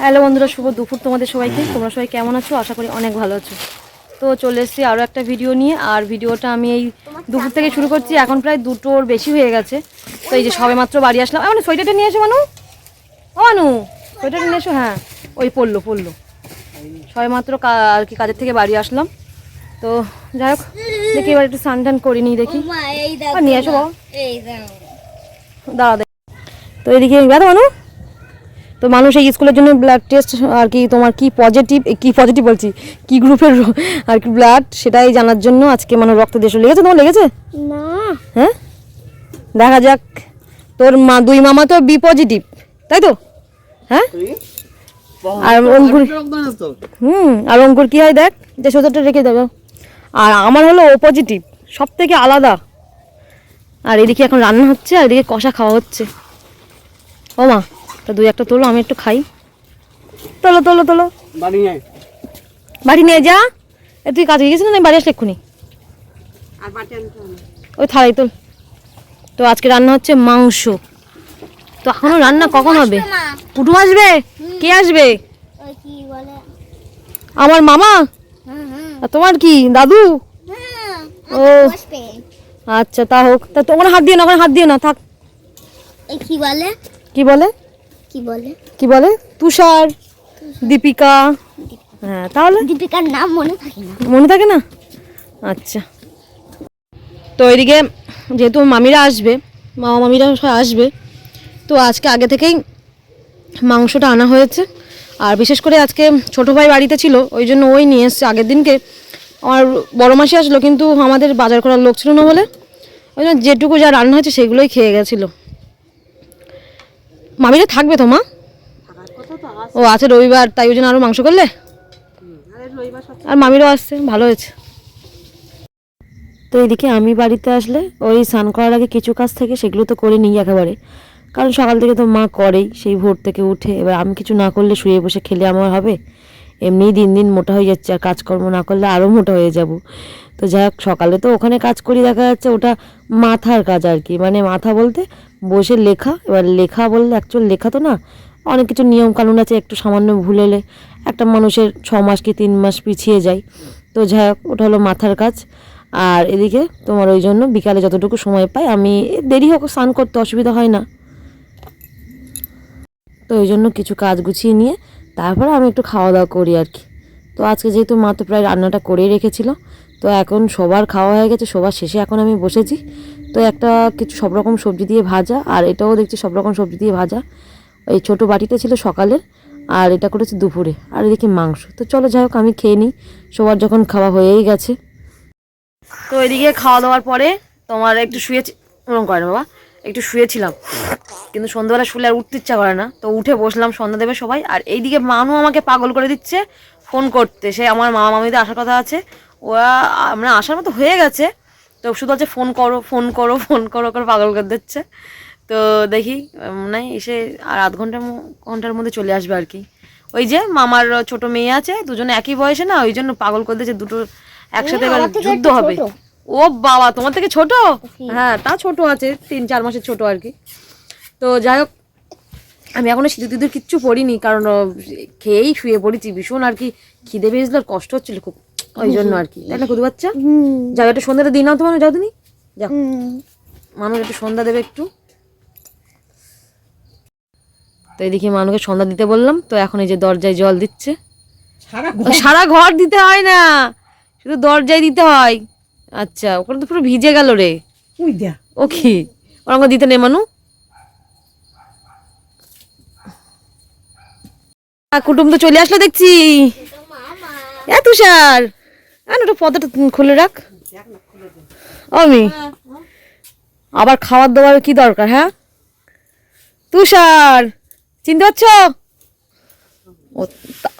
Hello বন্ধুরা শুভ দুপুর তোমাদের সবাইকে। তোমরা সবাই কেমন আছো? আশা করি অনেক ভালো আছো। তো চলে এসেছি আরও একটা ভিডিও নিয়ে আর ভিডিওটা আমি এই দুপুর থেকে শুরু করছি। এখন প্রায় দুটোর বেশি হয়ে গেছে। তো এই যে সবে মাত্র বাড়ি আসলাম। মানে সোয়েটারটা নিয়ে এসো মানু। ও মানু সোয়েটারটা নিয়ে এসো হ্যাঁ। ওই পড়ল পড়ল সবে মাত্র আর কি কাজের থেকে বাড়ি আসলাম। তো যাই হোক দেখি এবার একটু স্নান টান করে নিই দেখি। দেখো নিয়ে এসো বাবা। দাঁড়া দে তো এদিকে মানু। তো মানুষ এই স্কুলের জন্য ব্লাড টেস্ট আর কি তোমার কি পজিটিভ কি পজিটিভ বলছি? কি গ্রুপের আর কি ব্লাড সেটাই জানার জন্য আজকে মানে রক্ত দেশ লেগেছে তোমার? লেগেছে? না। হ্যাঁ? দেখা যাক। তোর মা দুই মামা তো বি পজিটিভ তাই তো? হ্যাঁ? আর অঙ্কুর হুম আর অঙ্কুর কি হয় দেখ যে সোজাটা রেখে দেবো। আর আমার হলো ও পজিটিভ সব থেকে আলাদা। আর এদিকে এখন রান্না হচ্ছে আর এদিকে কষা খাওয়া হচ্ছে। ও মা। তা দুই একটা তোলো আমি একটু খাই। তোলো তোলো তোলো। বাড়ি নিয়ে যা। এ তুই কাজে গেছিস না বাড়ি আসলে এক্ষুনি? আর বাটি আনতে হবে ওই থালাই তোল। তো আজকে রান্না হচ্ছে মাংস। তো এখনও রান্না কখন হবে? পুটু আসবে? কে আসবে? ওই কি বলে? আমার মামা? তোমার কি দাদু? হ্যাঁ ও। আচ্ছা তা হোক। তা তো ওখানে হাত দিও না ওখানে হাত দিও না থাক। কি বলে? কি বলে? কি বলে? কি বলে? তুষার দীপিকা। হ্যাঁ তাহলে? দীপিকার নাম মনে থাকে না। মনে থাকে না? আচ্ছা। তো এদিকে যেহেতু মামিরা আসবে মামা মামিরা সবাই আসবে তো আজকে আগে থেকেই মাংসটা আনা হয়েছে। আর বিশেষ করে আজকে ছোটো ভাই বাড়িতে ছিল ওই জন্য ওই নিয়ে এসছে। আগের দিনকে আমার বড় মাসি আসলো কিন্তু আমাদের বাজার করার লোক ছিল না বলে। ওই জন্য যেটুকু যা রান্না হয়েছে সেগুলোই খেয়ে গেছিল। মামিরা থাকবে তো, মা? ও আছে রবিবার, তাই ওই জন্য আরও মাংস করলে? আর মামিরও আসছে, ভালো হয়েছে। তো এদিকে আমি বাড়িতে আসলে ওই স্নান করার আগে কিছু কাজ থেকে, সেগুলো তো করে নিই একেবারে। কারণ সকাল থেকে তো মা করেই, সেই ভোর থেকে উঠে, এবার আমি কিছু না করলে শুয়ে বসে খেলে আমার হবে। এমনিই দিন দিন মোটা হয়ে যাচ্ছে আর কাজকর্ম না করলে আরও মোটা হয়ে যাব। তো যাই হোক, সকালে তো ওখানে কাজ করি, দেখা যাচ্ছে ওটা মাথার কাজ আর কি। মানে মাথা বলতে বসে লেখা, এবার লেখা বললে অ্যাকচুয়াল লেখা তো না, অনেক কিছু নিয়ম কানুন আছে, একটু সামান্য ভুল হলে একটা মানুষের ছ মাস কি তিন মাস পিছিয়ে যায়। তো যাই হোক, ওটা হলো মাথার কাজ। আর এদিকে তোমার ওই জন্য বিকালে যতটুকু সময় পাই, আমি দেরি হোক স্নান করতে অসুবিধা হয় না। তো ওই জন্য কিছু কাজ গুছিয়ে নিয়ে তারপরে আমি একটু খাওয়া দাওয়া করি আর কি। তো আজকে যেহেতু মা তো প্রায় রান্নাটা করেই রেখেছিল, তো এখন সবার খাওয়া হয়ে গেছে, সবার শেষে এখন আমি বসেছি। তো একটা কিছু সব রকম সবজি দিয়ে ভাজা, আর এটাও দেখছি সব রকম সবজি দিয়ে ভাজা। এই ছোটো বাটিতে ছিল সকালের, আর এটা করেছে দুপুরে, আর এদিকে মাংস। তো চলো যাই হোক, আমি খেয়ে নিই, সবার যখন খাওয়া হয়েই গেছে। তো এদিকে খাওয়া দাওয়ার পরে তোমার একটু শুয়েছি ওরকম করে বাবা। একটু শুয়েছিলাম। কিন্তু সন্ধ্যাবেলা শুলে আর উঠতে ইচ্ছা করে না। তো উঠে বসলাম সন্ধ্যা দেবে সবাই। আর এইদিকে মানু আমাকে পাগল করে দিচ্ছে ফোন করতে। সে আমার মামা মামিদের আসার কথা আছে। ওরা আমরা আসার মতো হয়ে গেছে। তো শুধু হচ্ছে ফোন করো ফোন করো ফোন করো করে পাগল করে দিচ্ছে। তো দেখি মানে এসে আর আধ ঘণ্টার ঘণ্টার মধ্যে চলে আসবে আর কি। ওই যে মামার ছোট মেয়ে আছে দুজনে একই বয়সে না ওই জন্য পাগল করে দিচ্ছে দুটো একসাথে যুদ্ধ হবে। ও বাবা তোমার থেকে ছোট? হ্যাঁ তা ছোট আছে তিন চার মাসের ছোট আর কি। তো যাই হোক আমি এখনও সিঁদুর টিঁদুর কিচ্ছু পড়িনি কারণ খেয়েই শুয়ে পড়েছি ভীষণ আর কি। খিদে পেয়েছিল আর কষ্ট হচ্ছিল খুব ওই জন্য আর কি। তাই না কুদু বাচ্চা? যাও একটু সন্ধ্যাটা দিন নাও তো মানুষ যাও তুমি। যাও। মানুষ একটু সন্ধ্যা দেবে একটু। তো এদিকে মানুষকে সন্ধ্যা দিতে বললাম তো এখন এই যে দরজায় জল দিচ্ছে। সারা সারা ঘর দিতে হয় না শুধু দরজায় দিতে হয়। আচ্ছা ওখানে তো পুরো ভিজে গেল রে। উই দিয়া ও কি? ওরকম দিতে নেই মানু। কুটুম তো চলে আসলো দেখছি। এ তুষার। ওটা পদটা খুলে রাখ। আমি আবার খাবার দাবার কি দরকার হ্যাঁ? তুষার চিনতে পারছ?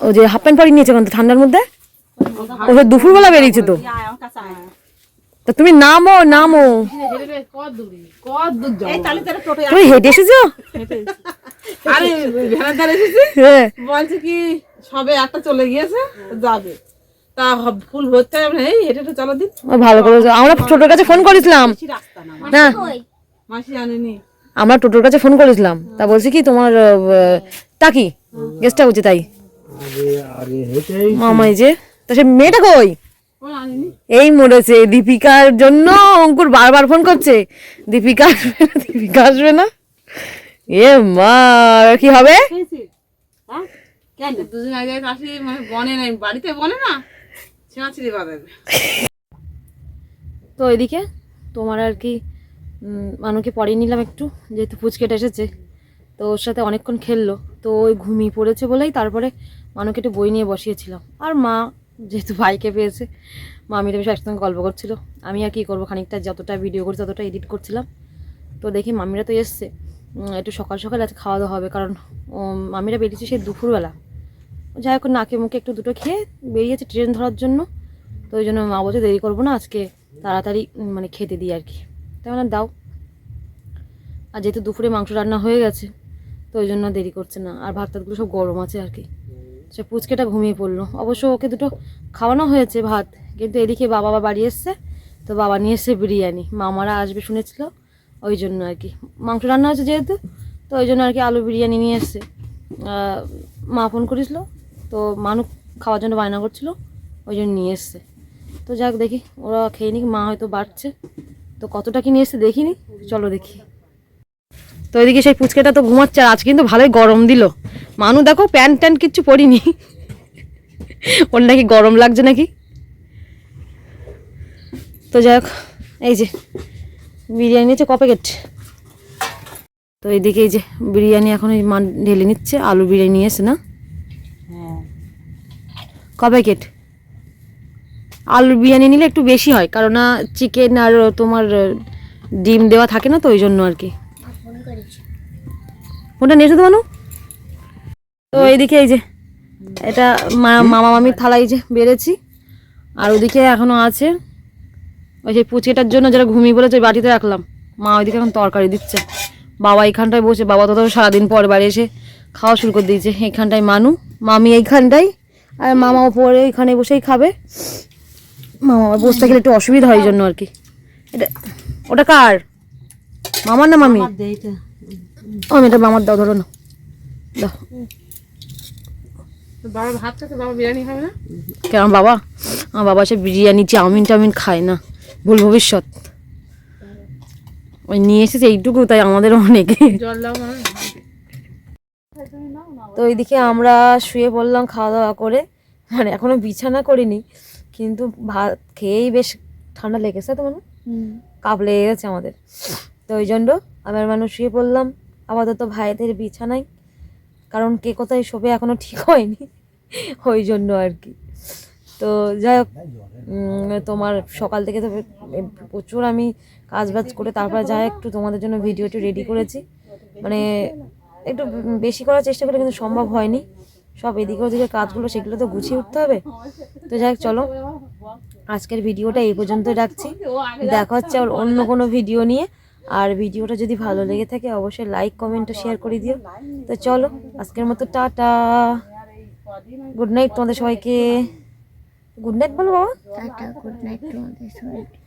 ও যে হাফ প্যান্ট পরি নিয়েছে ঠান্ডার মধ্যে? ও দুপুরবেলা বেরিয়েছে তো। তা তুমি নামো নামো। এই তাহলে তারা টোটো তুমি হেঁটে এসেছ? আরে এসেছি। হ্যাঁ। বলছে কি সবে একটা চলে গিয়েছে যাবে। তা ফুল হচ্ছে এই হেঁটে হেঁটে চলো দিন। ভালো করেছ। আমরা টোটোর কাছে ফোন করেছিলাম। বেশি না না। মাসি আনেনি। আমরা টোটোর কাছে ফোন করেছিলাম। তা বলছি কি তোমার আহ, তা কি? গেস্টটা উচিত তাই। আরে আরে হেঁটেই মামাই যে। তা সে মেয়েটা কই? এই মরেছে দীপিকার জন্য অঙ্কুর বারবার ফোন করছে। দীপিকা আসবে না দীপিকা আসবে না। এ মা কি হবে? দুদিন আগে মানে বনে নাই বাড়িতে বনে না? ছেঁড়াছিড়ি বাঁধাবে তো এদিকে তোমার আর কি মানুকে পড়িয়ে নিলাম একটু যেহেতু পুচকেটা এসেছে। তো ওর সাথে অনেকক্ষণ খেললো। তো ওই ঘুমিয়ে পড়েছে বলেই তারপরে মানুকে একটু বই নিয়ে বসিয়েছিলাম। আর মা যেহেতু ভাইকে পেয়েছে, মামিটা বেশ একসঙ্গে গল্প করছিল। আমি আর কি করব, খানিকটা যতটা ভিডিও করছি ততটা এডিট করছিলাম। তো দেখি মামিরা তো এসছে। একটু সকাল সকাল আজকে খাওয়া দাওয়া হবে, কারণ মামিরা বেরিয়েছে সেই দুপুরবেলা। যাই হোক, নাকে মুখে একটু দুটো খেয়ে বেরিয়েছে ট্রেন ধরার জন্য। তো ওই জন্য মা বলছে, দেরি করব না, আজকে তাড়াতাড়ি মানে খেতে দিই আর কি। তাই মানে দাও। আর যেহেতু দুপুরে মাংস রান্না হয়ে গেছে, তো ওই জন্য দেরি করছে না। আর ভাত টাতগুলো সব গরম আছে আর কি। সে পুচকেটা ঘুমিয়ে পড়ল। অবশ্য ওকে দুটো খাওয়ানো হয়েছে, ভাত। কিন্তু এদিকে বাবা বাড়ি এসছে, তো বাবা নিয়ে এসছে বিরিয়ানি। মামারা আসবে শুনেছিল, ওই জন্য আর কি। মাংস রান্না হয়েছে যেহেতু, তো ওই জন্য আর কি আলু বিরিয়ানি নিয়ে এসছে। মা ফোন করেছিল, তো মানু খাওয়ার জন্য বায়না করছিল, ওই জন্য নিয়ে এসছে। তো যাক দেখি, ওরা খেয়ে নিক, মা হয়তো বাড়ছে। তো কতটা কি নিয়ে এসছে দেখিনি, চলো দেখি। তো এদিকে সেই পুচকেটা তো ঘুমাচ্ছে আর আজ কিন্তু ভালোই গরম দিল। মানু দেখো প্যান্ট ট্যান্ট কিচ্ছু পরিনি। ওর নাকি গরম লাগছে নাকি? তো যাই হোক, এই যে বিরিয়ানি নিয়েছে ক প্যাকেট? তো এইদিকে এই যে বিরিয়ানি এখন এই মা ঢেলে নিচ্ছে, আলু বিরিয়ানি এসে না? ক প্যাকেট? আলুর বিরিয়ানি নিলে একটু বেশি হয় কারণ চিকেন আর তোমার ডিম দেওয়া থাকে না তো ওই জন্য আর কি। ফোনটা নিয়ে এসো মানু। তো এইদিকে এই যে, এটা মামা মামির থালায় যে বেড়েছি আর ওদিকে এখনও আছে, ওই যে পুচকেটার জন্য যেটা ঘুমিয়ে বলেছে ওই বাটিতে রাখলাম। মা ওইদিকে এখন তরকারি দিচ্ছে। বাবা এইখানটায় বসে, বাবা তো ধরো সারাদিন পর বাড়ি এসে খাওয়া শুরু করে দিয়েছে। এইখানটায় মানু, মামি এইখানটায়, আর মামা ওপরে এখানে বসেই খাবে। মামা বসতে গেলে একটু অসুবিধা হয় এই জন্য আর কি। এটা, ওটা কার? মামার না মামি ও আমি এটা মামার দাও ধরো না। দাও। ভাত বাবা বিরিয়ানি খাবে না? কেন বাবা? আমার বাবা সে বিরিয়ানি চাউমিন টাউমিন খায় না। ভুল ভবিষ্যৎ। ওই নিয়ে এসেছে এইটুকু তাই আমাদের অনেক। তো এইদিকে আমরা শুয়ে পড়লাম খাওয়া দাওয়া করে। মানে এখনও বিছানা করিনি কিন্তু ভাত খেয়েই বেশ ঠান্ডা লেগেছে তো মানে কাপ লেগে গেছে আমাদের। তো ওই জন্য আমার মানুষ শুয়ে পড়লাম। আপাতত ভাইদের বিছানায়। কারণ কে কোথায় শোবে এখনও ঠিক হয়নি। ওই জন্য আর কি। তো যাই হোক তোমার সকাল থেকে তো প্রচুর আমি কাজ বাজ করে তারপর যা একটু তোমাদের জন্য ভিডিওটি রেডি করেছি। মানে একটু বেশি করার চেষ্টা করে কিন্তু সম্ভব হয়নি। সব এদিকে ওদিকে কাজগুলো সেগুলো তো গুছিয়ে উঠতে হবে। তো যাই চলো। আজকের ভিডিওটা এই পর্যন্তই রাখছি। দেখা হচ্ছে আবার অন্য কোনো ভিডিও নিয়ে। আর ভিডিওটা যদি ভালো লেগে থাকে অবশ্যই লাইক কমেন্ট শেয়ার করে দিও। তো চলো আজকের মতো টাটা। গুড নাইট তোমাদের সবাইকে। গুড নাইট বলো বাবা। টাটা গুড নাইট তোমাদের সবাইকে।